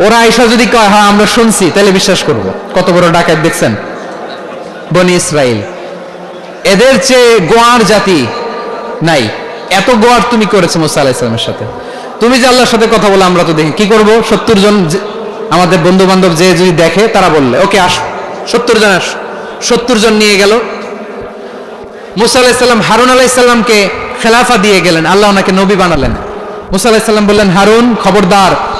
ওরা আইসা যদি কয় হ্যাঁ আমরা শুনছি, তাহলে বিশ্বাস করব। কত বড় ডাকাত দেখছেন? বনি ইসরায়েল এদের চেয়ে গোয়ার জাতি নাই। এত গোয়ার তুমি করেছ মুসা আলাহিসামের সাথে। তুমি যে আল্লাহর সাথে কথা বলে, আমরা তো দেখি। কি করব? সত্তর জন আমাদের বন্ধু বান্ধব যে যদি দেখে, তারা বললে, ওকে, আস। সত্তর জন আস। সত্তর জন নিয়ে গেল। মুসা আলাহিসাল্লাম হারুন আলাইসাল্লামকে খেলাফা দিয়ে গেলেন। আল্লাহ ওনাকে নবী বানালেন। মুসা আলাহিসাল্লাম বললেন, হারুন, খবরদার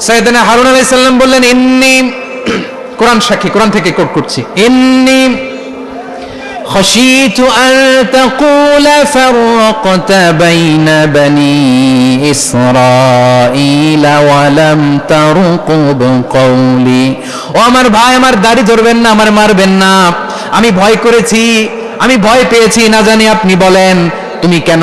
সাইদানা হারুন আলাইসাল্লাম বললেন ইন্নি কোরআন সাক্ষী কোরআন থেকে কোট করছি ইন্নি خشيت أن تقول فرقت بين بني إسرائيل ولم ترقب قولي ও আমার ভাই আমার দাড়ি ধরবেন না আমার মারবেন না আমি ভয় করেছি আমি ভয় পেয়েছি না জানি আপনি বলেন তুমি কেন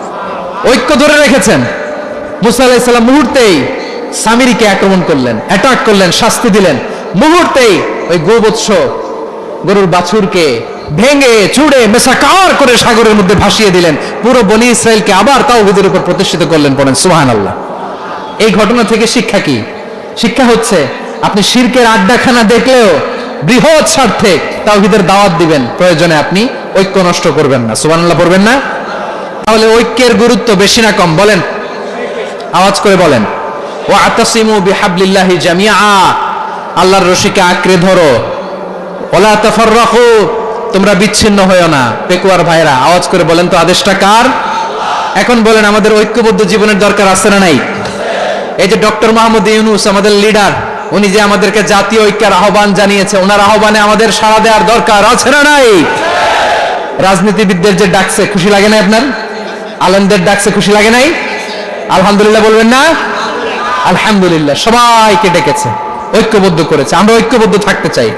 ঐক্য ধরে রেখেছেন। মুসা আলাইসাল্লাম মুহূর্তেই সামিরিকে আক্রমণ করলেন অ্যাটাক করলেন, শাস্তি দিলেন। মুহূর্তেই ওই গোবৎস গরুর বাছুরকে ভেঙে চুড়ে মেসাকার করে সাগরের মধ্যে ভাসিয়ে দিলেন। পুরো বনি ইসরায়েলকে আবার তাওহিদের উপর প্রতিষ্ঠিত করলেন পড়েন সুহান আল্লাহ এই ঘটনা থেকে শিক্ষা কি? শিক্ষা হচ্ছে, আপনি শিরকের আড্ডাখানা দেখলেও বৃহৎ স্বার্থে তাওহিদের দাওয়াত দিবেন। প্রয়োজনে আপনি ঐক্য নষ্ট করবেন না। সুবহানাল্লাহ পড়বেন না? তাহলে ঐক্যের গুরুত্ব বেশি না কম, বলেন। আওয়াজ করে বলেন। ও আতাসিমু বিহাবলিল্লাহি জামিয়া আল্লাহর রশিকে আঁকড়ে ধরো। ওলা তাফাররাকু। তোমরা বিচ্ছিন্ন হয়েও না, পেকুয়ার ভাইরা। আওয়াজ করে বলেন তো আদেশটা কার? এখন বলেন, আমাদের ঐক্যবদ্ধ জীবনের দরকার আছে না নাই? এই যে ডক্টর মাহমুদ ইউনুস, আমাদের লিডার, উনি যে আমাদেরকে জাতীয় ঐক্যের আহ্বান জানিয়েছে, ওনার আহ্বানে আমাদের সাড়া দেওয়ার দরকার আছে না নাই? রাজনীতিবিদদের যে ডাকছে, খুশি লাগে না আপনার? আলমদের ডাকছে খুশি লাগে নাই? আলহামদুলিল্লাহ বলবেন না? আলহামদুলিল্লাহ, সবাইকে ডেকেছে, ঐক্যবদ্ধ করেছে, আমরা ঐক্যবদ্ধ থাকতে চাই।